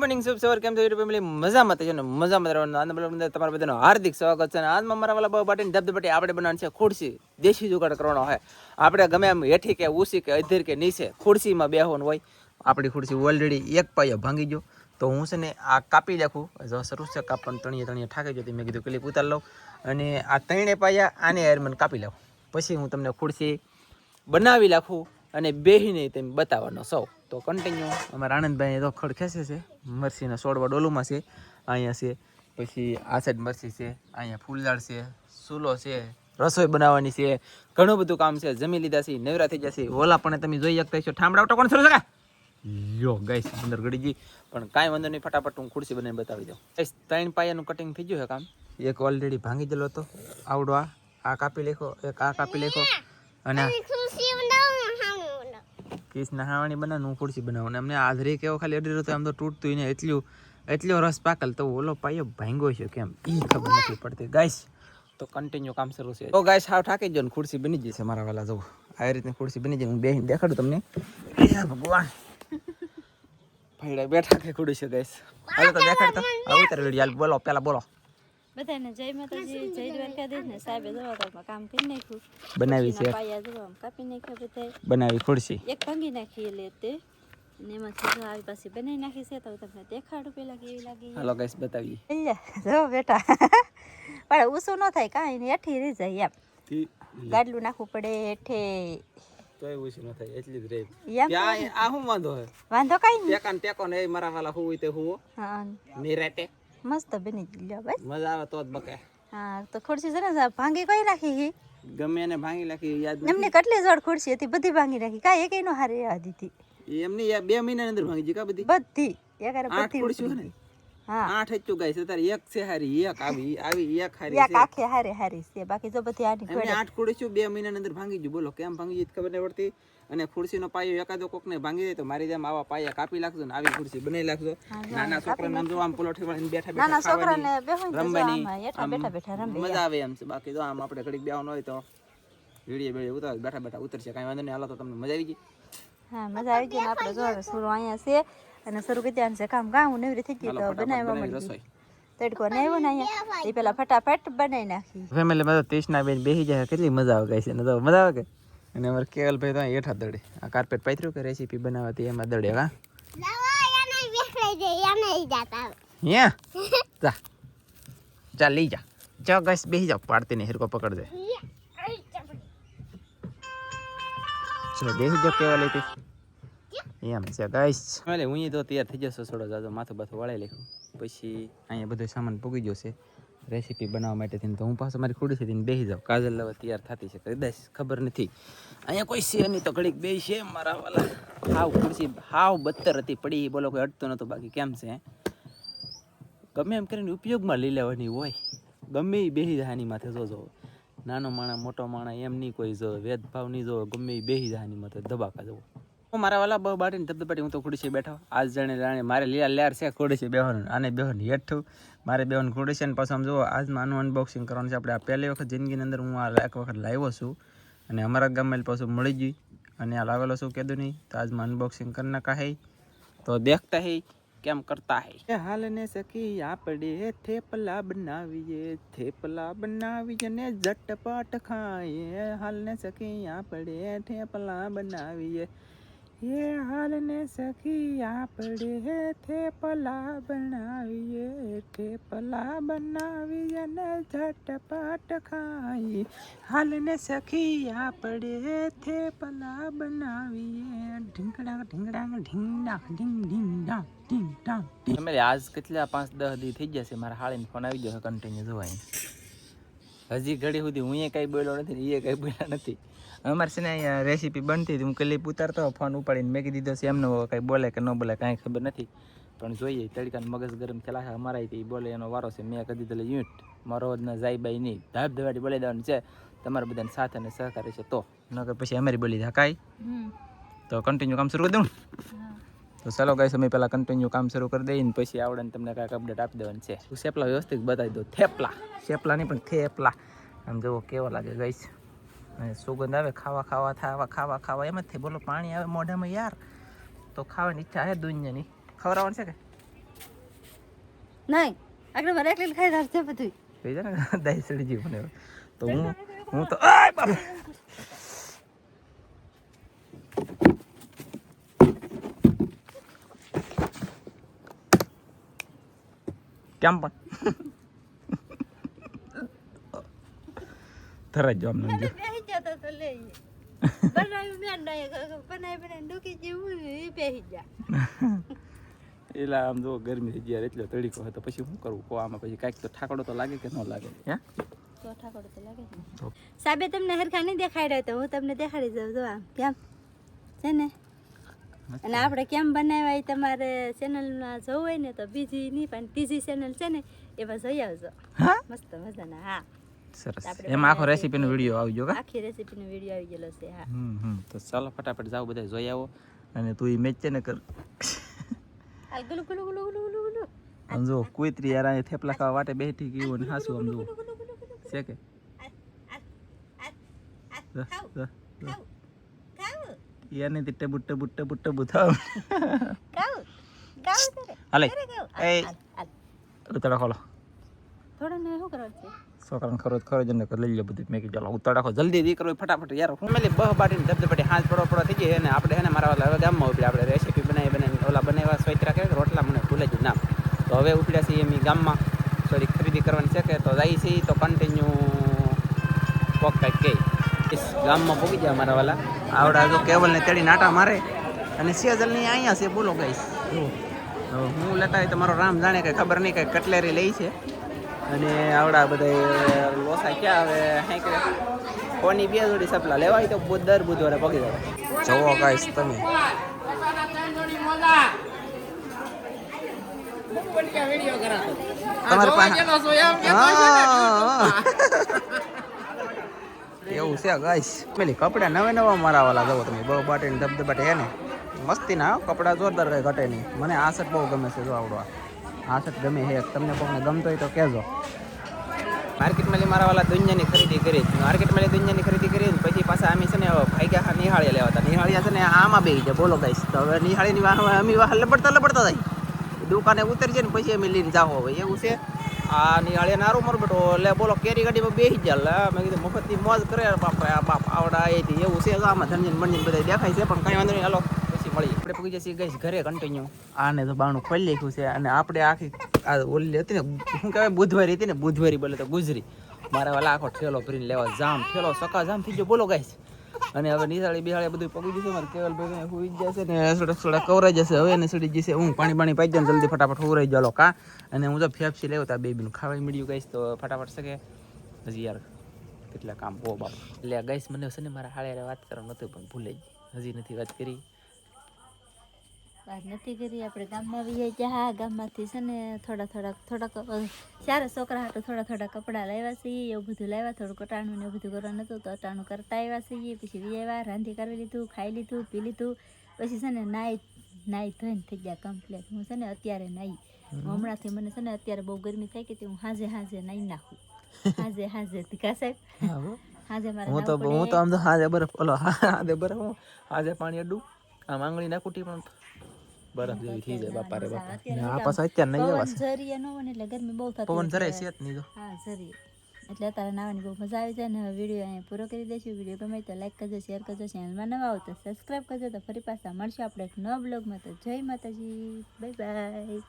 Morning શુભ સવાર કેમ છો યુટ્યુબ ફેમિલી મજામાં છે ને? મજામાં રહેવાનું. આનંદ બલવંત અંદર તમારા બધાનો હાર્દિક સ્વાગત છે અને આજમાં મારા વાલા બહુ પાટીની ધબધબટી આપણે બનાવવાની છે ખુરશી. દેશી જુગાડ કરવાનો હોય. આપણે ગમે એમ હેઠી કે ઊસી કે અધીર કે નીચે ખુરશીમાં બેહવાનું હોય. આપણી ખુરશી ઓલરેડી એક પાયો ભાંગી ગયો. તો હું છે ને આ કાપી નાખું. જો શરૂ છે કાપવાનું, તણીએ તણીએ ઠાકી જતી મેં કીધું ક્લિપ ઉતાર લઉં. અને આ ત્રણે પાયા આને એરમન કાપી લઉં પછી હું તમને ખુરશી બનાવી નાખું અને બેહીને તેમ બતાવવાનો સૌ તો કન્ટિન્યુ અમારા આનંદભાઈ તો ખડ ખેંચે છે. મરસીના સોડવા ડોલુમાં છે. અહીંયા છે. પછી આ સાઈડ મરસી છે. અહીંયા ફૂલઝાડ છે. સૂલો છે. રસોઈ બનાવવાની છે. ઘણું બધું કામ છે. જમી લીધા છે. નવરા થઈ જશે ઓલા પણ તમે જોઈ શકતા છો ઠામડા ઉઠો કોણ શરૂ યો, ગાઈસ, અંદર ગળી પણ કાંઈ વાંધો નહીં. ફટાફટ હું ખુરશી બનાવીને બતાવી દઉં. ગાઈસ, ત્રણ પાયાનું કટિંગ થઈ ગયું છે કામ. એક ઓલરેડી ભાંગી ગયેલો હતો. આવડો આ. આ કાપી લેખો. એક આ કાપી લેખો. અને કિસ નહાવાની બનાવ હું ખુરશી બનાવું. અમને આધરી કેવો ખાલી અડી રહ્યો આમ તો તૂટતું ને એટલું, એટલો રસ પાકલ તો ઓલો પાયો ભાંગો છે કેમ? એ ખબર નથી પડતી. ગાઈસ તો કન્ટિન્યુ કામ શરૂ છે. તો ગાઈસ હાવ ઠાકી જો ને ખુરશી બની જશે મારા વાલા જવું આવી રીતની ખુરશી બની જાય હું બેહીને દેખાડું તમને. ભગવાન. ભાઈડા બેઠા કે છે ગાઈસ હવે તો દેખાડતો હવે તારે વીડિયો બોલો, પેલા બોલો. બધાને જય માતાજી જય દ્વારકાધીશ ને સાહેબે જવા તો કામ કરી નાખ્યું. બનાવી છે. પાયા જવા કાપી નાખ્યા બધા. બનાવી ખુરશી. એક ભાંગી નાખી એટલે તે ને એમાંથી જો આવી પાસે બનાવી નાખી છે. તો તમને દેખાડું પેલા કેવી લાગી. હાલો ગાઈસ બતાવીએ. જો બેટા. પણ ઊંચું ન થાય કાંઈ નહીં હેઠી રહી જાય એમ. ગાડલું નાખવું પડે હેઠે તોય ઓછી ન થાય એટલી જ રહે. ત્યાં આ શું વાંધો હે? વાંધો કાંઈ નહીં. ટેકા ને ટેકો ને મારા વાલા હું તે હું હા. નિરાતે મસ્ત બની ગયો બસ મજા આવે તો જ બકે. હા તો ખુરશી છે ને ભાંગી કઈ રાખી હી? ગમે એને ભાંગી નાખી યાદ એમને કેટલી જોડ ખુરશી હતી બધી ભાંગી નાખી કાંઈ એક નો હારે આ દીધી એમની બે મહિના અંદર ભાંગી જી કા બધી? બધી. એક આઠ બધી હા આઠ જ ચુગાઈ છે તારે એક છે હારી એક આવી આવી એક હારી એક આખે હારે હારી છે બાકી જો બધી આની ઘોડે. આઠ ખુરશીઓ બે મહિના અંદર ભાંગી ગયું. બોલો કેમ ભાંગી ગઈ? ખબર નહીં પડતી. અને ખુરશીનો પાયો એકાદો કોક ને ભાંગી દે તો મારી જેમ આવા પાયા કાપી નાખજો ને આવી ખુરશી બનાવી નાખજો. નાના છોકરાને આમ આમ પલોઠી વાળીને બેઠા બેઠા નાના છોકરાને રમવાની. બેઠા બેઠા રમે મજા આવે એમ છે. બાકી જો આમ આપણે ઘડીક બેવાનું હોય તો વીડિયો બેડીયો ઉતાર બેઠા બેઠા ઉતરશે. કાંઈ વાંધો નહીં. હાલો તો તમને મજા આવી ગઈ. હા મજા આવી ગઈ ને આપણે જો સુરો અહીંયા છે. અને શરૂ કરી ત્યાં છે. કામ ગામ નવરી થઈ ગઈ તો બનાવવા મળી. તડકો ને આવ્યો ને અહીંયા. એ પેલા ફટાફટ બનાવી નાખી. ફેમિલી માં તો તીસના બેન બેસી જાય કેટલી મજા આવે ગઈ છે. ને તો મજા આવે કે? અને અમારે કેવલભાઈ તો હેઠા દડે. આ કાર્પેટ પાથર્યું કે રેસીપી બનાવતી એમાં દડે હા? જા. જા લઈ જા. જા ગઈસ બેસી જાઓ. પાડતી નહીં હિરકો પકડ દે બેસી જાઓ કેવા લેતી એમ છે ગાઈસ એટલે હું તો તૈયાર થઈ જશો થોડો જાજો, માથું બાથું વળાઈ લખ્યું પછી અહીંયા બધો સામાન પૂગી ગયો છે. રેસીપી બનાવવા માટે થઈને તો હું પાછો મારી ખુડી થઈને બેસી જાઉં. કાજલ લવા તૈયાર થતી છે કદાચ ખબર નથી. અહીંયા કોઈ છે નહીં તો ઘડીક બે છે મારા વાલા. હાવ ખુરશી, હાવ બત્તર હતી, પડી બોલો કોઈ અડતો નહોતો બાકી કેમ છે? ગમે એમ કરીને ઉપયોગમાં લઈ લેવાની હોય. ગમે એ બેસી જાય માથે જોજો નાનો માણા, મોટો માણા એમ નહીં કોઈ જો ભેદભાવ નહીં જો, ગમે એ બેસી જાય માથે દબાકા જવો. મારા વાલા બહુ બાટીને ધબધબાટી હું તો ખુરશી બેઠો. આજ જાણે જાણે મારે લીલા લેર છે ખુરશી બેહવાનું. આને બેહવાનું હેઠું મારે બેહવાનું છે અને પાછું આમ જુઓ, આજમાં આનું અનબોક્સિંગ કરવાનું છે. આપણે આ પહેલી વખત જિંદગીની અંદર હું આ એક વખત લાવ્યો છું. અને અમારા ગામમાં પાછું મળી ગઈ અને આ લાવેલો છું કીધું નહીં તો આજમાં અનબોક્સિંગ કરી નાખા હે. તો દેખતા હે કેમ કરતા હે. હાલ ને સખી આપણે થેપલા બનાવીએ થેપલા બનાવીએ ને ઝટપટ ખાઈએ. હાલ ને સખી આપણે થેપલા બનાવીએ. એ હાલને સખી આપણે થેપલા બનાવીએ થેપલા બનાવીએ ને ઝટપટ ખાઈ હાલને સખી આપણે થેપલા બનાવીએ. ઢીંગડા ઢીંગડા ઢીંગડા ઢીંગ ઢીંગ ડાંગ ઢીંગ. ડાંગ તમે આજ કેટલા પાંચ, દસ દી થઈ જશે મારા હાળીને ફોન આવી ગયો કન્ટિન્યુ જોવાય. હજી ઘડી સુધી હું એ કઈ બોલ્યો નથી એ કઈ બોલ્યા નથી. અમારે છે ને અહીંયા રેસીપી બનતી હતી. હું ક્લિપ ઉતારતો ફોન ઉપાડીને મેં કીધો છે. એમનો કંઈ બોલે કે ન બોલે કાંઈ ખબર નથી. પણ જોઈએ તડકાને મગજ ગરમ થયેલા છે અમારા એ બોલે એનો વારો છે. મેં કદી દીધેલો યુનિટ મારો ના જાય બાઈ નહીં ધાબ ધબાટી બોલી દેવાનું છે. તમારા બધાને સાથ અને સહકાર છે તો. નકર પછી અમારી બોલી દે તો કન્ટિન્યુ કામ શરૂ કરી દઉં તો ચાલો ગાઈસ અમે પહેલાં કન્ટિન્યુ કામ શરૂ કરી દઈએ ને પછી આવડે ને તમને કાંઈક અપડેટ આપી દેવાનું છે. હું સેપલા વ્યવસ્થિત બતાવી દઉં. થેપલા. થેપલા નહીં પણ થેપલા. આમ જુઓ કેવો લાગે અને સુગંધ આવે ખાવા ખાવા થાવા ખાવા ખાવા એમ જ થાય. બોલો પાણી આવે મોઢામાં યાર. તો ખાવાની ઈચ્છા છે દુનિયાની. ખવડાવવાનું છે કે? નહીં. આગળ મારે એકલી ખાઈ રાખજે બધું થઈ જાય ને? દહીં સડી મને તો હું હું તો કેમ પણ? ધરાજ જો આમ જો એટલે આમ જો ગરમી થઈ ગયા એટલો તડીકો હોય તો પછી શું કરવું? કો આમાં પછી કાંઈક તો ઠાકડો તો લાગે કે ન લાગે? હે? તો લાગે સાબે તમને હરખા નહીં દેખાડ્યો તો હું તમને દેખાડી દઉં. જો આમ કેમ? છે ને? અને આપણે કેમ બનાવ્યા એ તમારે ચેનલમાં જવું હોય ને તો બીજી નહીં પણ ત્રીજી ચેનલ છે ને એમાં જોઈ આવજો. હા? મસ્ત મજાના હા. સરસ. એમાં આખો રેસીપીનો વીડિયો આવી ગયો આખી રેસીપીનો વીડિયો આવી ગયેલો છે હા. હમ તો ચાલો ફટાફટ જાઓ બધા જોઈ આવો. અને તું મેચ છે ને કર. આ ગુલુ ગુલુ ગુલુ ગુલુ ગુલુ ગુલુ. આમ જો કુતરી યાર અહીં થેપલા ખાવા માટે બેઠી ગયું અને હાસું આમ જો છે કે? જા, ખાવ જા, જા. ખાવ ખાવ. યાર ને ટબુ ટબુ ટબુ ટબુ થાવ. તારે હાલે. એ. હાલ. ખોલો. થોડો ને શું કરવાનું છે? છોકરાને ખરો ખરો જ ને લઈ લે બધું. મેં કીધું, ચાલો ઉતાળા ખો જલ્દી દીકરો, ફટાફટ યાર. હું મેલી બહ બાટીને ધબધબાટી હાથ પડો પડો થઈ જાય અને આપણે એને મારા હવે ગામમાં ઉપડે આપણે રેસીપી બનાવી બનાવી ઓલા બનાવ્યા સ્વૈત્રા રાખે રોટલા મને ભૂલે જ નામ તો હવે ઉપડ્યા છીએ એમ ગામમાં. થોડી ખરીદી કરવાની છે કે તો જાય છે તો કન્ટિન્યુ કોક કાંઈક કહે. ગામમાં પહોંચી ગયા મારા વાલા. આવડા જો કેવલને તેડી નાટા મારે. અને સેજલની અહીંયા છે, બોલો ગાઈસ હું લેતા હોય તો મારો રામ જાણે કે ખબર નહીં કંઈ કટલેરી લઈ છે. અને આવડા બધા લોસા ક્યાં હવે હેંકરે કરે કોની બે જોડી સપલા લેવાય તો દર બુધવારે પગી જાય. જવો ગાઈસ તમે. તમારે પાસે એવું છે ગાઈસ પેલી કપડા નવે નવા મારાવાલા જવો તમે. બહુ બાટે ધબધબાટે હે ને. મસ્તી ના કપડા જોરદાર કઈ ઘટે નહીં. મને આ શર્ટ બહુ ગમે છે જો આવડો આ. આ શર્ટ ગમે હે તમને કોઈને ગમતો હોય તો કહેજો. માર્કેટમાં મારા વાળા દુનિયાની ખરીદી કરી માર્કેટમાં દુનિયાની ખરીદી કરી પછી પાછા અમે છે ને ભાગ્યા હા નિહાળિયા લેવા. હતા નિહાળિયા છે ને આમાં બેસી જાય બોલો ગાઈસ તો હવે નિહાળીની વાહ અમે વાહ લબડતા લબડતા થાય. દુકાને ઉતરી જાય ને પછી અમે લઈને જાઓ હવે. એવું છે? આ નિહાળે નારું મારું બેટો. એટલે બોલો, કેરી ગાડીમાં બેસી જાય લે, મેં કીધું મફતની મોજ કરે બાપરે. આ બાપ આવડા એ એવું છે? આમાં ધનજન મણજન બધા દેખાય છે, પણ કઈ વાંધો નહીં. હાલો, પછી મળી આપણે પૂછી જશે ગઈ ઘરે કન્ટિન્યુ આને તો બાણું ખોલી નાખ્યું છે અને આપણે આખી આ ઓલી હતી ને, શું કહેવાય, બુધવારી હતી ને, બુધવારી બોલે તો ગુજરી. મારે વાલા આખો ઠેલો ભરીને લેવા, જામ ઠેલો સકા જામ થઈ ગયો, બોલો ગાઈશ અને હવે નિશાળી બિહાળી બધું પગી જશે મારે કેવલ ભાઈ હુઈ જશે ને થોડા થોડા કવરાઈ જશે, હવે એને સડી જશે હું પાણી પાણી પાઈ જાય જલ્દી ફટાફટ હુરાઈ જાલો કા? અને હું તો ફેફસી લેવો, તો બેબીનું ખાવા મળ્યું, ગાઈસ, તો ફટાફટ શકે હજી યાર કેટલા કામ બહુ બાપ. એટલે ગઈશ મને છે ને મારા હાળે વાત કરવાનું નતું પણ ભૂલે જ હજી નથી વાત કરી. વાત નથી કરી. આપણે ગામમાં જ્યાં હા ગામમાંથી છે ને થોડા થોડાક થોડાક અ, છોકરા હાટુ થોડા થોડા કપડાં લાવ્યા છીએ એવું બધું લાવ્યા થોડું અટાણું ને એવું બધું કરવાનું હતું. તો અટાણું કરતા આવ્યા છીએ. પછી આવ્યા રાંધી કરી લીધું ખાઈ લીધું પી લીધું. પછી છે ને નાઈ નાઈ ધોઈને થઈ ગયા કમ્પ્લીટ હું છે ને અત્યારે નાઈ. હમણાંથી મને છે ને અત્યારે બહુ ગરમી થાય કે હું હાજે હાજે નાઈ નાખું. હાજે હાજે તીકા સાહેબ? હાજે મારે હું તો હું તો આમ તો હાજે બરફ ઓલો હાજે બરફ હું હાજે પાણી અડું. આમ આંગળી નાખું ટી પણ. બરફ જેવી થઈ જાય બાપા. રે બાપા આ પાછા અત્યારે નહીં જવાશે ઝરીએ ન હોય એટલે ગરમી બહુ થતી પવન. જરાય છે. જ નહીં જો. હા સરી એટલે અત્યારે નાવાની બહુ મજા આવી જાય ને હવે વીડિયો અહીંયા પૂરો કરી દઈશું. વીડિયો ગમે તો લાઈક કરજો શેર કરજો ચેનલમાં નવા આવો તો સબસ્ક્રાઈબ કરજો. તો ફરી પાછા મળશે આપણે એક નવા બ્લોગમાં તો જય માતાજી. Bye bye